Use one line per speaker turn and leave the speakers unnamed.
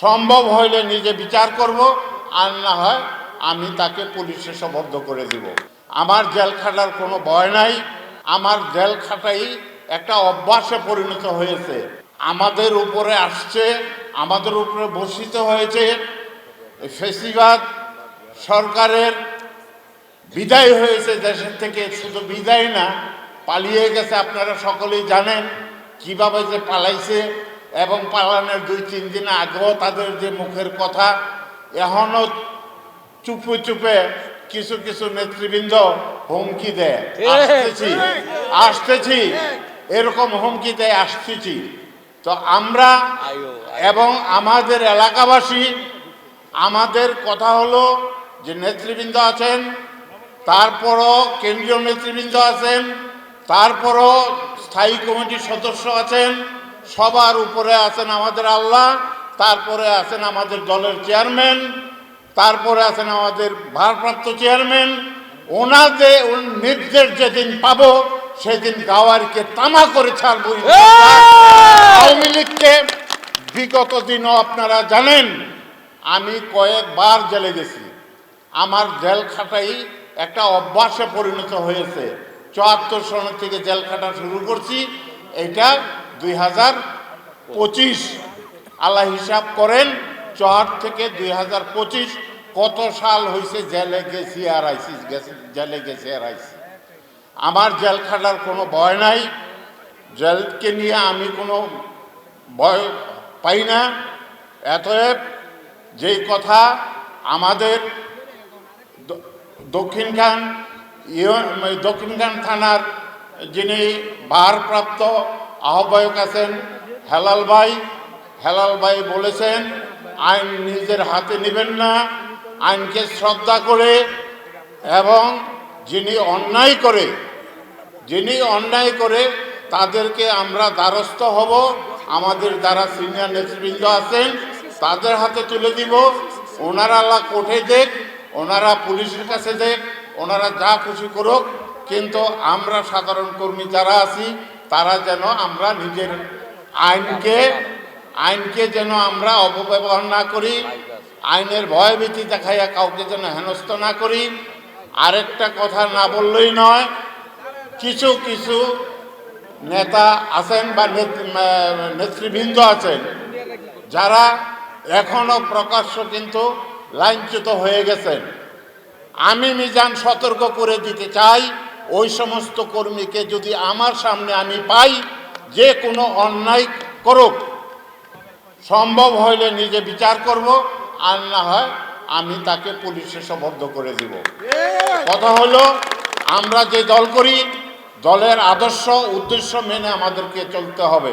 সম্ভব হইলে নিজে বিচার করব, আর না হয় আমি তাকে পুলিশে সবদ্ধ করে দিব। আমার জেল খাটার কোনো ভয় নাই। আমার জেল খাটাই একটা অভ্যাসে পরিণত হয়েছে। আমাদের উপরে আসছে, আমাদের উপরে বর্ষিত হয়েছে। ফেসিবাদ সরকারের বিদায় হয়েছে, দেশের থেকে শুধু বিদায় না, পালিয়ে গেছে, আপনারা সকলেই জানেন। কীভাবে যে পালাইছে এবং পালানোর দুই তিন দিন আগেও তাদের যে মুখের কথা এখনও চুপে চুপে কিছু কিছু নেতৃবৃন্দ হুমকি দেয়। আসতেছি আসতেছি এরকম হুমকি দেয় আসতেছি। তো আমরা এবং আমাদের এলাকাবাসী আমাদের কথা হলো যে নেতৃবৃন্দ আছেন তারপরও কেন্দ্রীয় নেতৃবৃন্দ আছেন তারপরও স্থায়ী কমিটির সদস্য আছেন সবার উপরে আছেন আমাদের আল্লাহ তারপরে আছেন আমাদের দলের চেয়ারম্যান তারপরে আছেন আমাদের ভারপ্রাপ্ত চেয়ারম্যান। ওনাদের ওন- নির্দেশ যেদিন পাবো সেদিন গাওয়ারকে তামা করে ছাড়বো আওয়ামী লীগকে বিগত দিনও আপনারা জানেন আমি কয়েকবার জেলে গেছি। আমার জেল খাটাই একটা অভ্যাসে পরিণত হয়েছে। চুয়াত্তর সন থেকে জেল খাটা শুরু করছি এটা দুই হাজার পঁচিশ। আল্লাহ হিসাব করেন, চর থেকে দুই হাজার পঁচিশ কত সাল হয়েছে জেলে গেছি আর আইসি জেলে গেছি আর আইসি আমার জেল খাটার কোনো ভয় নাই। জেলকে নিয়ে আমি কোনো ভয় পাই না। এতএব যেই কথা আমাদের দক্ষিণখান দক্ষিণখান থানার যিনি ভারপ্রাপ্ত আহ্বায়ক আছেন হেলাল ভাই। হেলাল ভাই বলেছেন, আইন নিজের হাতে নেবেন না, আইনকে শ্রদ্ধা করে এবং যিনি অন্যায় করে, যিনি অন্যায় করে তাদেরকে আমরা দ্বারস্থ হব। আমাদের যারা সিনিয়র নেতৃবৃন্দ আছেন, তাদের হাতে তুলে দিব। ওনারা আল্লাহ কোর্টে দেখ, ওনারা পুলিশের কাছে দেখ, ওনারা যা খুশি করুক। কিন্তু আমরা সাধারণ কর্মী যারা আছি তারা যেন আমরা নিজের আইনকে আইনকে যেন আমরা অপব্যবহার না করি, আইনের ভয়ভীতি দেখাইয়া কাউকে যেন হেনস্থ না করি, আরেকটা কথা না বললেই নয়, কিছু কিছু নেতা আছেন বা নেত- নেতৃবৃন্দ আছেন, যারা এখনও প্রকাশ্য কিন্তু লাইনচ্যুত হয়ে গেছেন। আমি মিজান সতর্ক করে দিতে চাই ওই সমস্ত কর্মীকে যদি আমার সামনে আমি পাই, যে কোনো অন্যায় করুক। সম্ভব হইলে নিজে বিচার করব, আর না হয় আমি তাকে পুলিশে সবদ্ধ করে দিব। কথা হলো, আমরা যে দল করি, দলের আদর্শ, উদ্দেশ্য মেনে আমাদেরকে চলতে হবে।